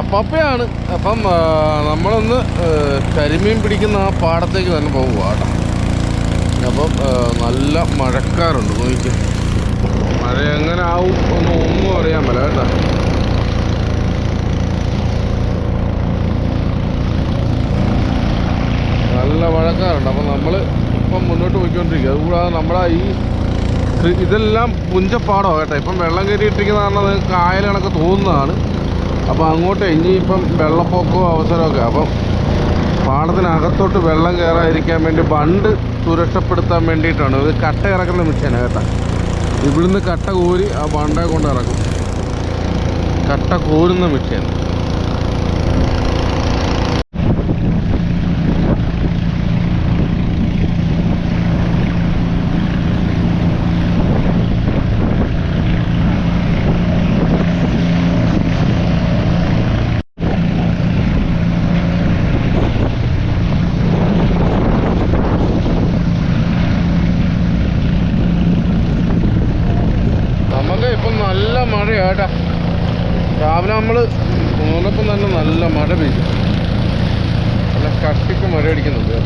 അപ്പാപ്പയാണ്. അപ്പം നമ്മളൊന്ന് കരിമീൻ പിടിക്കുന്ന ആ പാടത്തേക്ക് തന്നെ പോകുക കേട്ടോ. അപ്പം നല്ല മഴക്കാറുണ്ട്. നോക്കി മഴ എങ്ങനെ ആവും ഒന്നും ഒന്നും അറിയാൻ പറ്റില്ല കേട്ടോ. നല്ല മഴക്കാറുണ്ട്. അപ്പം നമ്മൾ ഇപ്പം മുന്നോട്ട് പോയിക്കൊണ്ടിരിക്കുക. അതുകൂടാതെ നമ്മുടെ ഈ ഇതെല്ലാം പുഞ്ചപ്പാടോ കേട്ടോ. ഇപ്പം വെള്ളം കയറിയിട്ടിരിക്കുന്ന കാരണം കായൽ കണക്ക് തോന്നുന്നതാണ്. അപ്പോൾ അങ്ങോട്ട് ഇനിയിപ്പം വെള്ളപ്പൊക്കവും അവസരമൊക്കെ. അപ്പം പാടത്തിനകത്തോട്ട് വെള്ളം കയറാതിരിക്കാൻ വേണ്ടി ബണ്ട് സുരക്ഷപ്പെടുത്താൻ വേണ്ടിയിട്ടാണ്. ഇത് കട്ട ഇറക്കുന്ന മിഷീനാണ് കേട്ടോ. ഇവിടുന്ന് കട്ട കോരി ആ ബണ്ടെ കൊണ്ട് ഇറക്കും. കട്ട കോരുന്ന മിഷീൻ നമുക്ക് ഇപ്പം നല്ല മഴയാട്ടാ. രാവിലെ നമ്മൾ പോന്നപ്പം തന്നെ നല്ല മഴ പെയ്തു. നല്ല കട്ടിക്ക് മഴ അടിക്കുന്നുണ്ട്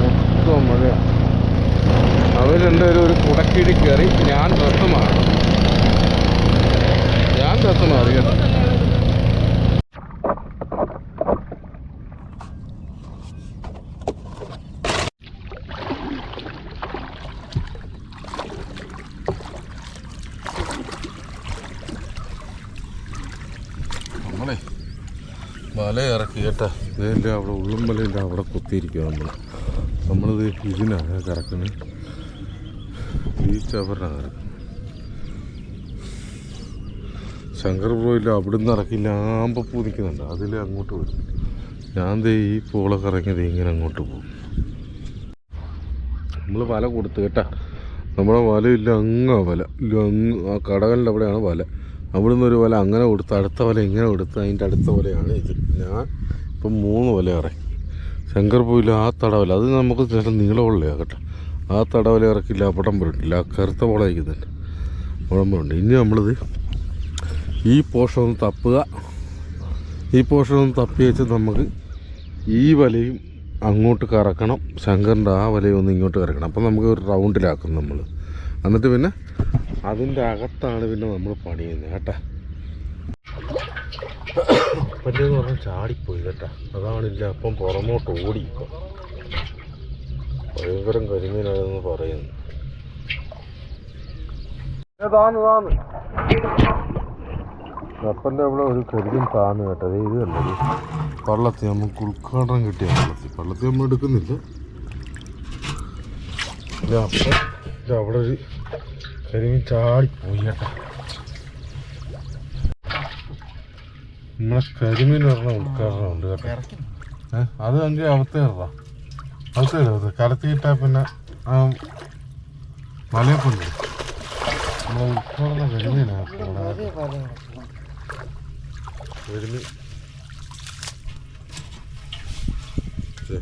മൊത്തം മഴ. അവർ രണ്ടുപേരും ഒരു കുടക്കീഴി കയറി ഞാൻ ഡ്രസ്സ് മാറി. ഞാൻ ഡ്രസ്സ് മാറി കേട്ടോ നമ്മളെ വല ഇറക്കി കേട്ടാ. ഇതിന്റെ അവിടെ ഉള്ളും വലയില്ല അവിടെ കുത്തിയിരിക്കുക നമ്മൾ നമ്മളിത് ഇതിനാണ് കറക്കുന്നത് ഈ ചവറിനാണ് കറക്കുന്നത് ശങ്കർ ബ്രോയില്ല അവിടുന്ന് ഇറക്കില്ല പൂ നിൽക്കുന്നുണ്ട് അതിൽ അങ്ങോട്ട് വരും. ഞാൻ ദേ ഈ പൂളൊക്കെ ഇറങ്ങിയത് ഇങ്ങനെ അങ്ങോട്ട് പോകും. നമ്മൾ വല കൊടുത്തു കേട്ടാ. നമ്മുടെ വലയില്ല അങ്ങാ വല. ഇല്ല അങ്ങ് ആ കടകളിന്റെ അവിടെയാണ് വല. അവിടുന്ന് ഒരു വല അങ്ങനെ കൊടുത്ത് അടുത്ത വല ഇങ്ങനെ കൊടുത്ത് അതിന്റെ അടുത്ത വലയാണ് ഇത്. ഞാൻ ഇപ്പം മൂന്ന് വല ഇറക്കി. ശങ്കർ പോയില്ല ആ തടവല അത് നമുക്ക് ചില നീളമുള്ളതാണ് കേട്ടോ. ആ തടവല ഇറക്കില്ല അപ്പടം പോയിട്ടില്ല ആ കറുത്ത വളയിക്കുന്നുണ്ട് തന്നെ ഉടമ്പുണ്ട് ഇനി നമ്മളിത് ഈ പോഷൻ ഒന്ന് തപ്പുക. ഈ പോഷൻ ഒന്ന് തപ്പി വെച്ച് നമുക്ക് ഈ വലയും അങ്ങോട്ട് കറക്കണം. ശങ്കറിന്റെ ആ വലയും ഒന്ന് ഇങ്ങോട്ട് കറക്കണം. അപ്പം നമുക്ക് ഒരു റൗണ്ടിലാക്കും നമ്മൾ എന്നിട്ട് പിന്നെ അതിന്റെ അകത്താണ് പിന്നെ നമ്മൾ പണിയുന്നത് കേട്ടാ? അപ്പന്റെന്ന് പറഞ്ഞാൽ ചാടിപ്പോയി കേട്ടാ. അതാണില്ല അപ്പം പുറമോട്ട് ഓടി ഇപ്പം. ഭയങ്കരം കരിമീനാണെന്ന് പറയുന്നു. താന്ന് അപ്പന്റെ അവിടെ ഒരു കരിമീൻ താന്ന് കേട്ടത് ഇത് കണ്ടത് പള്ളത്തി നമുക്ക് ഉദ്ഘാടനം കിട്ടിയ പള്ളത്തി. പള്ളത്തി നമ്മൾ എടുക്കുന്നില്ല. അപ്പം അവിടെ ഒരു കരിമീൻ ചാടിപ്പോയി കേട്ടോ നമ്മളെ കരിമീൻ പറഞ്ഞ ഉൾക്കാരണമുണ്ട് ഉണ്ട് കേട്ടോ. അത് എങ്കിൽ അവത്തേറാ അവത്തേരത് കലത്തിയിട്ടാൽ പിന്നെ ആ മലയപ്പുണ്ട്. നമ്മളെ ഉദ്ഘാടന കരിമീനാണ് കരിമീൻ. ദേ.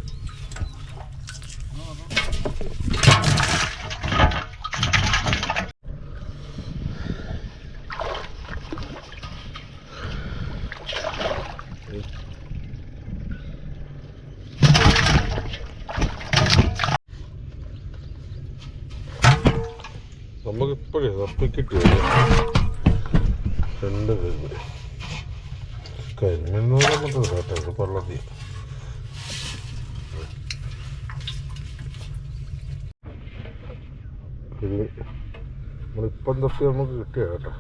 നമുക്ക് ഇപ്പോഴേ തപ്പിക്കിട്ടില്ല രണ്ട് കരിമീൻ കരിമീൻ എന്ന് പള്ളത്തി. നമ്മളിപ്പം തപ്പി നമുക്ക് കിട്ടിയ കേട്ടോ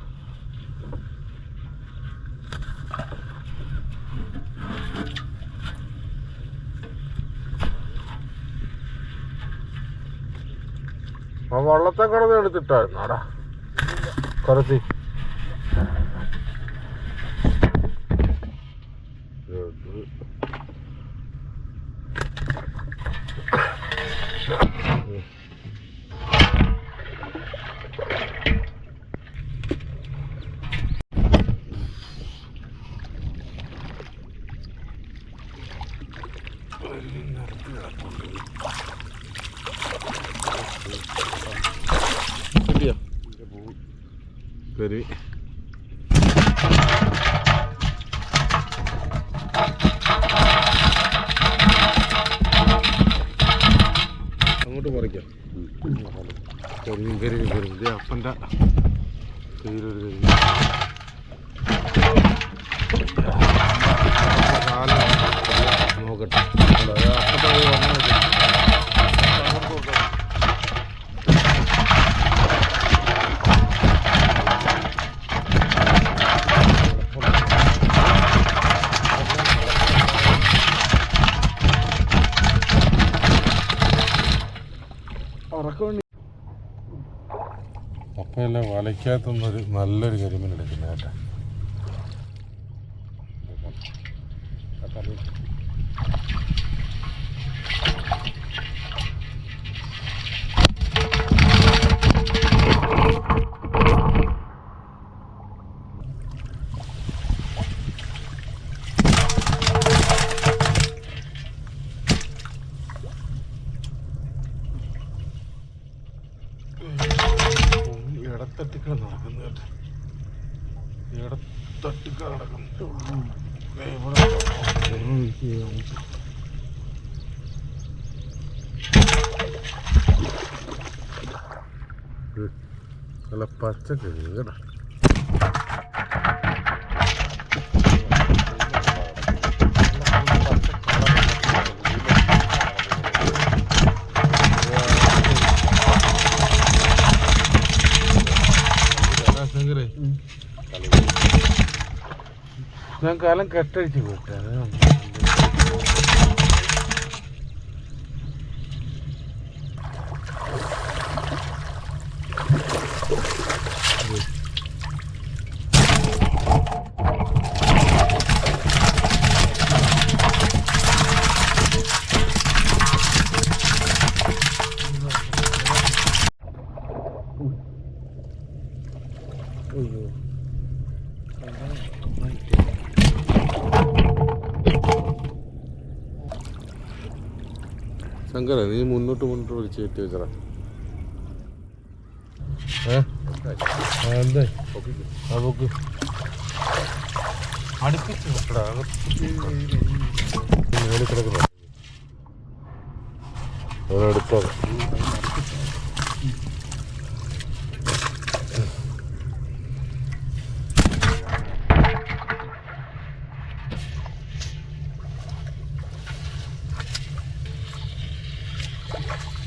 ആ വള്ളത്തെ കടന്ന് എടുത്തിട്ടായിരുന്നു? ആടാ. കടത്തി കരിമീൻ കരിമീൻ കരിമീൻ ഇത് അപ്പന്റെ കയ്യിലൊരു കരിമീൻ കാൽ നോക്കട്ടെ അല്ല, അത് അപ്പന്റെ നോക്കാം. അപ്പയല്ല വലയ്ക്കകത്തുനിന്നൊരു നല്ലൊരു കരിമീൻ എടുക്കുന്ന കേട്ടോ. ഇടത്തട്ടിക്ക നടക്കുന്നു. കേട്ടോ നടക്കുന്നു. നല്ല പച്ച കേട്ടോ ശങ്കരേ ഞാൻ കാലം കെട്ടടിച്ച് പോട്ടെ ശങ്കര നീ മുന്നോട്ട് മുന്നോട്ട് വിളിച്ച് കയറ്റി വെച്ചറ കിടക്കണോ. അതെടുത്തോളാം you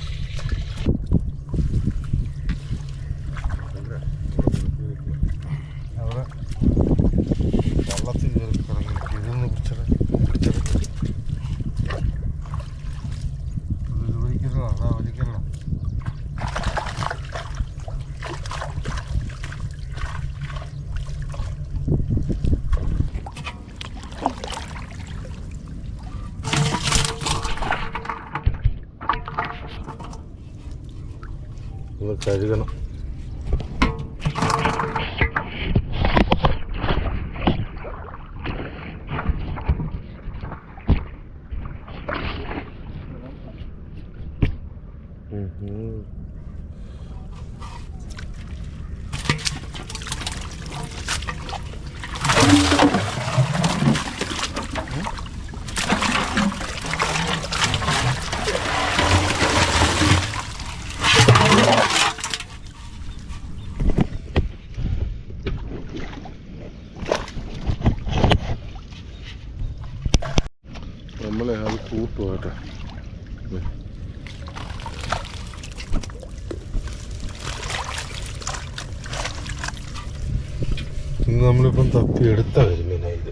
在这个呢？നമ്മളെ അത് കൂട്ടുവാട്ടെ ഇന്ന് നമ്മളിപ്പം തപ്പി എടുത്താ ഇത്.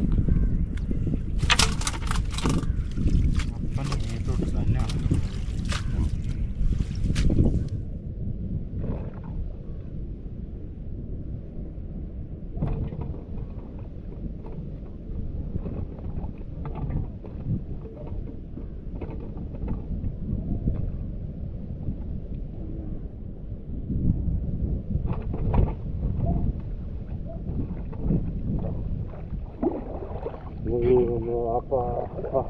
അപ്പാ അപ്പാ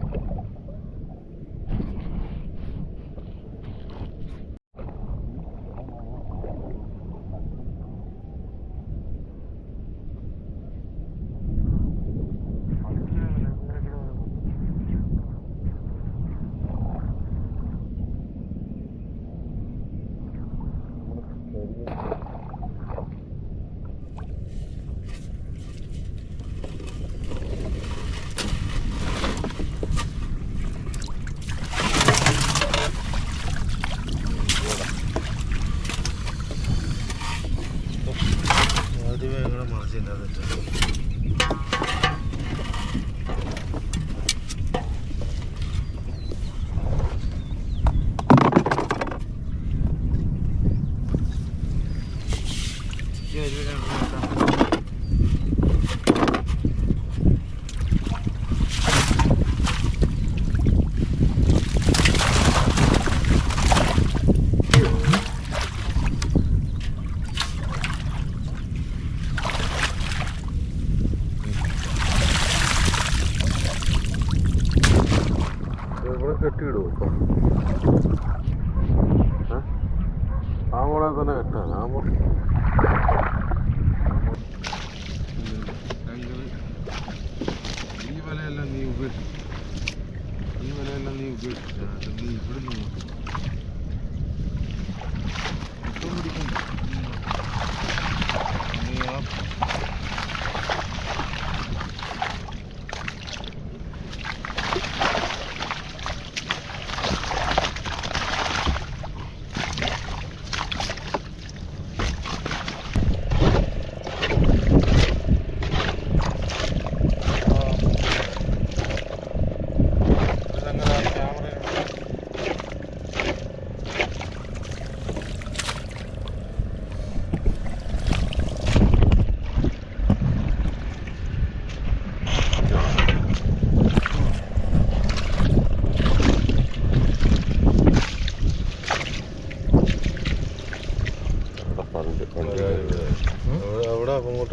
another time.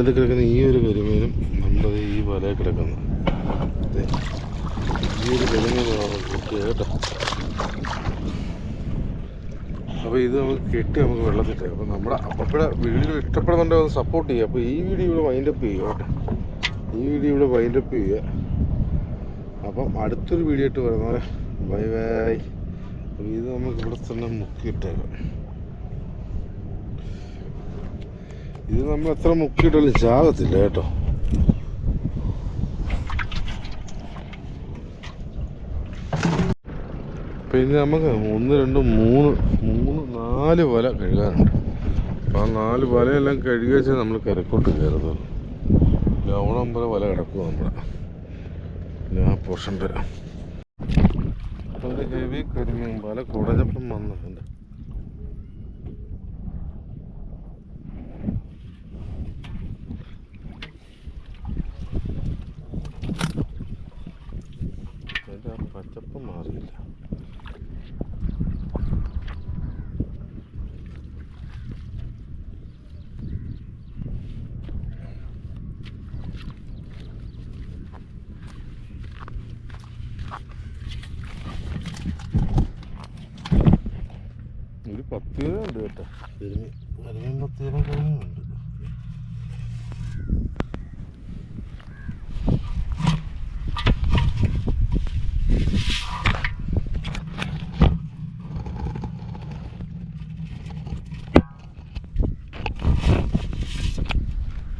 ഈ കിടക്കുന്ന ഈ ഒരു കരിമീനും നമ്മുടെ ഈ വല കിടക്കുന്നത് ദേ, ഈ ഒരു കിട്ടിയത് കേട്ടോ. അപ്പോൾ ഇത് നമുക്ക് കെട്ടി നമുക്ക് വെള്ളത്തിട്ട് അപ്പോൾ നമ്മുടെ അപ്പപ്പോഴെ വീഡിയോ ഇഷ്ടപ്പെടുന്നുണ്ടോ ഒന്ന് സപ്പോർട്ട് ചെയ്യുക. അപ്പോൾ ഈ വീഡിയോ ഇവിടെ വൈൻഡപ്പ് ചെയ്യുക ഈ വീഡിയോ ഇവിടെ വൈൻഡപ്പ് ചെയ്യുക. അപ്പം അടുത്തൊരു വീഡിയോ ആയിട്ട് വരുന്നവരെ ബൈ ബൈ അപ്പോൾ ഇത് നമുക്ക് ഇവിടെ തന്നെ മുക്കിയിട്ടേക്കാം. ഇത് നമ്മൾ എത്ര മുക്കിയിട്ടാലും ചാകത്തില്ല കേട്ടോ. പിന്നെ നമുക്ക് ഒന്ന് രണ്ട് മൂന്ന് മൂന്ന് നാല് വല കഴുകാനുണ്ട്. അപ്പോൾ ആ നാല് വലയെല്ലാം കഴുകി വെച്ചാൽ നമ്മൾ കരക്കോട്ട് കയറുന്നത്. ലവണം വല കിടക്കും നമ്മുടെ ആ പോർഷൻ വരാം ഹെവി കരിമീൻ വല കുടഞ്ഞപ്പം വന്നിട്ടുണ്ട്. പച്ചപ്പ് മാറിയില്ല ഒരു പത്ത് രൂപ ഉണ്ട് കേട്ടോ പത്ത് രൂപ കുറഞ്ഞുണ്ട്